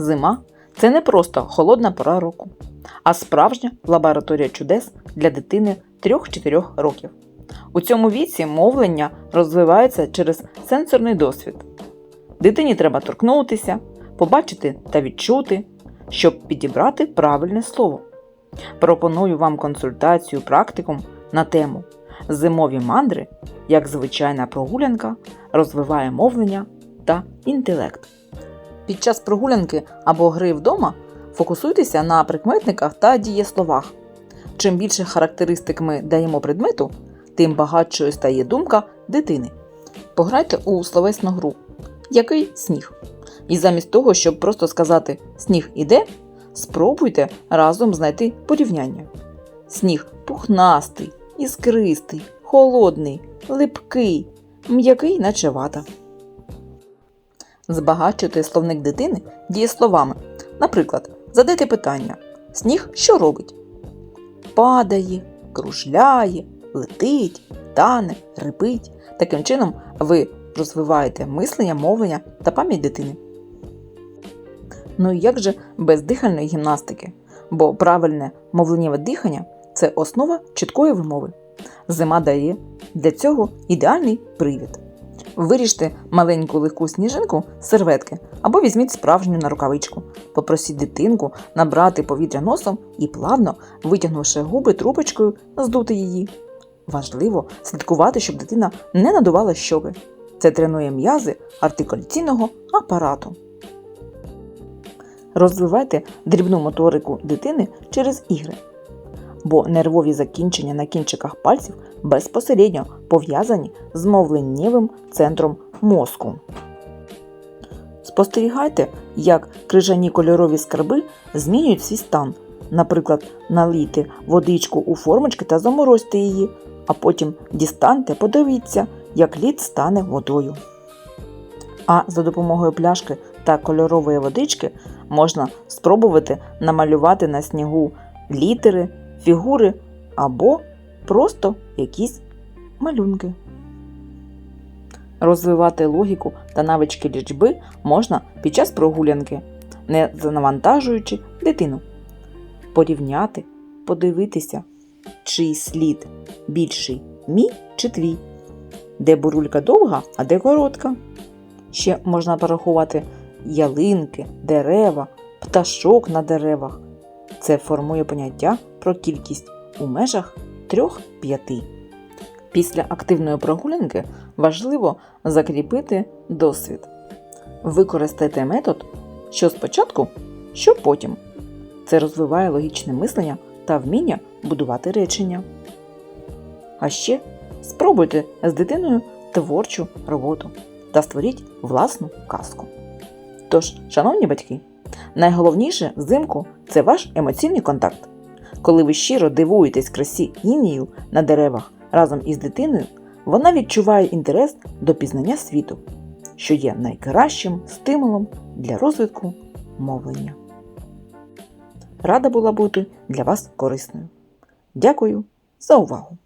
Зима це не просто холодна пора року, а справжня лабораторія чудес для дитини 3-4 років. У цьому віці мовлення розвивається через сенсорний досвід. Дитині треба торкнутися, побачити та відчути, щоб підібрати правильне слово. Пропоную вам консультацію практикум на тему Зимові мандри, як звичайна прогулянка, розвиває мовлення та інтелект. Під час прогулянки або гри вдома фокусуйтеся на прикметниках та дієсловах. Чим більше характеристик ми даємо предмету, тим багатшою стає думка дитини. Пограйте у словесну гру. Який сніг? І замість того, щоб просто сказати сніг іде, спробуйте разом знайти порівняння. Сніг пухнастий, іскристий, холодний, липкий, м'який, наче вата. Збагачуйте словник дитини дієсловами. Наприклад, задайте питання: Сніг що робить? Падає, кружляє, летить, тане, рипить. Таким чином ви розвиваєте мислення, мовлення та пам'ять дитини. Ну і як же без дихальної гімнастики? Бо правильне мовленнєве дихання це основа чіткої вимови. Зима дає для цього ідеальний привід. Виріжте маленьку легку сніжинку з серветки або візьміть справжню на рукавичку. Попросіть дитинку набрати повітря носом і плавно, витягнувши губи трубочкою, здути її. Важливо слідкувати, щоб дитина не надувала щоки. Це тренує м'язи артикуляційного апарату. Розвивайте дрібну моторику дитини через ігри, бо нервові закінчення на кінчиках пальців безпосередньо пов'язані з мовленнєвим центром мозку. Спостерігайте, як крижані кольорові скарби змінюють свій стан. Наприклад, налийте водичку у формочки та заморозьте її, а потім дістаньте, подивіться, як лід стане водою. А за допомогою пляшки та кольорової водички можна спробувати намалювати на снігу літери, фігури або просто якісь малюнки. Розвивати логіку та навички лічби можна під час прогулянки, не занавантажуючи дитину. Порівняти, подивитися, чий слід більший мій чи твій, де бурулька довга, а де коротка. Ще можна порахувати ялинки, дерева, пташок на деревах. Це формує поняття про кількість у межах 3-5. Після активної прогулянки важливо закріпити досвід. Використайте метод, що спочатку, що потім. Це розвиває логічне мислення та вміння будувати речення. А ще спробуйте з дитиною творчу роботу та створіть власну казку. Тож, шановні батьки, найголовніше взимку це ваш емоційний контакт. Коли ви щиро дивуєтесь красі інію на деревах разом із дитиною, вона відчуває інтерес до пізнання світу, що є найкращим стимулом для розвитку мовлення. Рада була бути для вас корисною. Дякую за увагу!